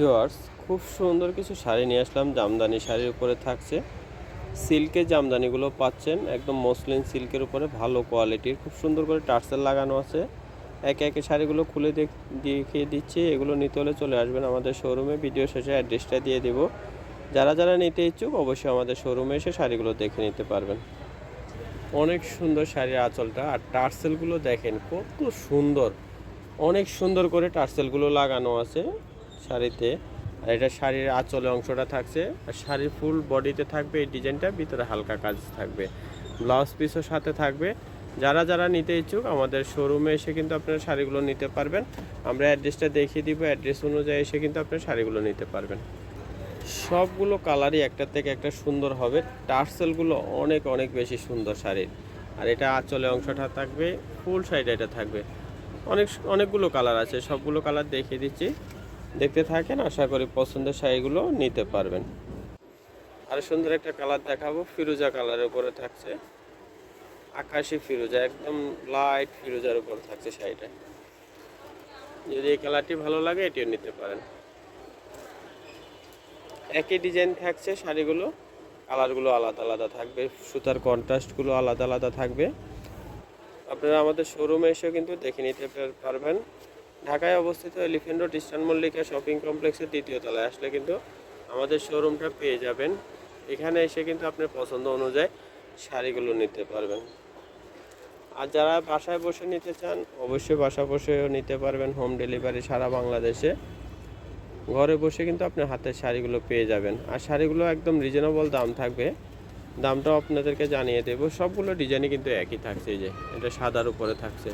Viewers খুব সুন্দর কিছু শাড়ি নিয়ে আসলাম। জামদানি শাড়ির উপরে থাকছে। সিল্কের জামদানিগুলো পাচ্ছেন। একদম মসলিন সিল্কের উপরে ভালো কোয়ালিটির। খুব সুন্দর করে টার্সেল লাগানো আছে। একে একে শাড়িগুলো খুলে দেখ- দেখিয়ে দিচ্ছি। এগুলো নিতে হলে চলে আসবেন আমাদের শোরুমে। ভিডিও শেষে অ্যাড্রেসটা দিয়ে দেব। যারা যারা নিতে ইচ্ছুক, অবশ্যই আমাদের শোরুমে এসে শাড়িগুলো দেখে নিতে পারবেন। অনেক সুন্দর শাড়ির আঁচলটা। আর টার্সেলগুলো দেখেন, কত সুন্দর। অনেক সুন্দর করে টার্সেলগুলো লাগানো আছে। শাড়িতে। আর এটা শাড়ির আঁচলে অংশটা থাকছে। আর শাড়ির ফুল বডিতে থাকবে, এই ডিজাইনটা, ভিতরে হালকা কাজ থাকবে। ব্লাউজ পিসও সাথে থাকবে। যারা যারা নিতে ইচ্ছুক, আমাদের শোরুমে এসে কিন্তু আপনারা শাড়িগুলো নিতে পারবেন। আমরা অ্যাড্রেসটা দেখিয়ে দিব, অ্যাড্রেস অনুযায়ী এসে কিন্তু আপনারা শাড়িগুলো নিতে পারবেন। সবগুলো কালারই একটা থেকে একটা সুন্দর হবে। টার্সেলগুলো অনেক অনেক বেশি সুন্দর শাড়ির। আর এটা আঁচলে অংশটা থাকবে, ফুল সাইড এটা থাকবে। অনেক, অনেকগুলো কালার আছে, সবগুলো কালার দেখিয়ে দিচ্ছি। দেখতে থাকেন, আশা করি পছন্দের শাড়িগুলো নিতে পারবেন। আর সুন্দর একটা কালার দেখাবো, ফিরোজা কালারের উপরে থাকছে। আকাশি ফিরোজা, একদম লাইট ফিরোজার উপর থাকছে শাড়িটা। যদি এই কালারটি ভালো লাগে, এটিও নিতে পারেন। একই ডিজাইন থাকছে শাড়িগুলো, কালারগুলো আলাদা আলাদা থাকবে, সুতার কন্ট্রাস্টগুলো আলাদা আলাদা থাকবে। আপনারা আমাদের শোরুমে এসেও কিন্তু দেখে নিতে পার- পারবেন। ঢাকায় অবস্থিত Elephant Road Eastern Mallika shopping কমপ্লেক্সের দ্বিতীয় তলায় আসলে কিন্তু আমাদের শোরুমটা পেয়ে যাবেন। এখানে এসে কিন্তু আপনার পছন্দ অনুযায়ী শাড়িগুলো নিতে পারবেন। আর যারা বাসায় বসে নিতে চান, অবশ্যই বাসা বসেও নিতে পারবেন হোম ডেলিভারি সারা বাংলাদেশে। ঘরে বসে কিন্তু আপনি হাতের শাড়িগুলো পেয়ে যাবেন। আর শাড়িগুলো একদম রিজনেবল দাম থাকবে। দামটাও আপনাদেরকে জানিয়ে দেবো। সবগুলো ডিজাইনই কিন্তু একই থাকছে যে, এটা সাদার উপরে থাকছে।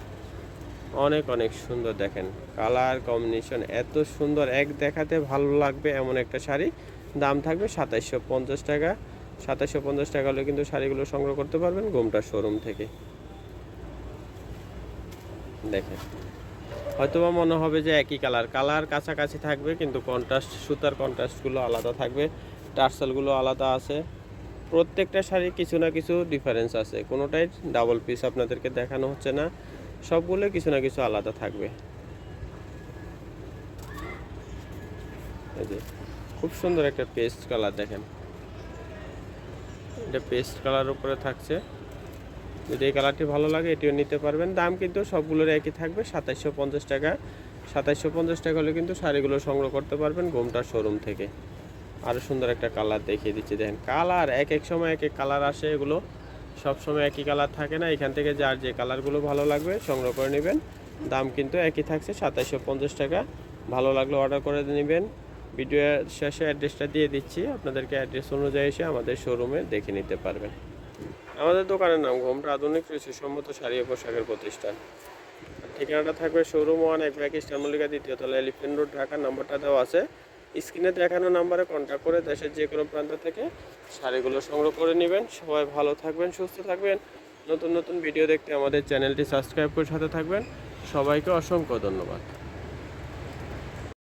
অনেক অনেক সুন্দর দেখেন। কালার কম্বিনেশন এত সুন্দর, এক দেখাতে ভালো লাগবে এমন একটা শাড়ি। দাম থাকবে সাতাইশশো পঞ্চাশ টাকা। সাতাইশশো পঞ্চাশ টাকা হলে কিন্তু শাড়িগুলো সংগ্রহ করতে পারবেন গোমটা শোরুম থেকে। দেখেন। হয়তোবা মনে হবে যে একই কালার কালার কাছাকাছি থাকবে, কিন্তু কন্ট্রাস্ট সুতার কন্ট্রাস্টগুলো আলাদা থাকবে। টার্সেলগুলো আলাদা আছে। প্রত্যেকটা শাড়ি কিছু না কিছু ডিফারেন্স আছে। কোনোটাই ডাবল পিস আপনাদেরকে দেখানো হচ্ছে না। সবগুলো কিছু না কিছু আলাদা থাকবে। খুব সুন্দর একটা পেস্ট কালার দেখেন। এটা পেস্ট কালার উপরে থাকছে। যদি এই কালারটি ভালো লাগে, এটিও নিতে পারবেন। দাম কিন্তু সবগুলোর একই থাকবে, সাতাইশশো পঞ্চাশ টাকা। সাতাইশশো পঞ্চাশ টাকা হলে কিন্তু শাড়িগুলো সংগ্রহ করতে পারবেন গোমটার শোরুম থেকে। আরও সুন্দর একটা কালার দেখিয়ে দিচ্ছি, দেখেন। কালার এক এক সময় এক এক কালার আসে এগুলো। সব সময় একই কালার থাকে না, এখান থেকে যার যে কালারগুলো ভালো লাগবে সংগ্রহ করে নেবেন। দাম কিন্তু একই থাকছে, সাতাইশশো পঞ্চাশ টাকা। ভালো লাগলে অর্ডার করে নেবেন। ভিডিও শেষে অ্যাড্রেসটা দিয়ে দিচ্ছি, আপনাদেরকে অ্যাড্রেস অনুযায়ী এসে আমাদের শোরুমে দেখে নিতে পারবেন। আমাদের দোকানের নাম ঘোমটা আধুনিক কৃষিসম্মত শাড়ি পোশাকের প্রতিষ্ঠান। ঠিকানাটা থাকবে শোরুম ওয়ান এক ইস্টার মল্লিকা দ্বিতীয় তলা এলিফেন্ট রোড ঢাকা নাম্বারটা দেওয়া আছে। স্ক্রিনে দেখানো নাম্বারে কন্ট্যাক্ট করে দেশের যে কোনো প্রান্ত থেকে শাড়িগুলো সংগ্রহ করে নেবেন। সবাই ভালো থাকবেন, সুস্থ থাকবেন। নতুন নতুন ভিডিও দেখতে আমাদের চ্যানেলটি সাবস্ক্রাইব করে সাথে থাকবেন। সবাইকে অসংখ্য ধন্যবাদ।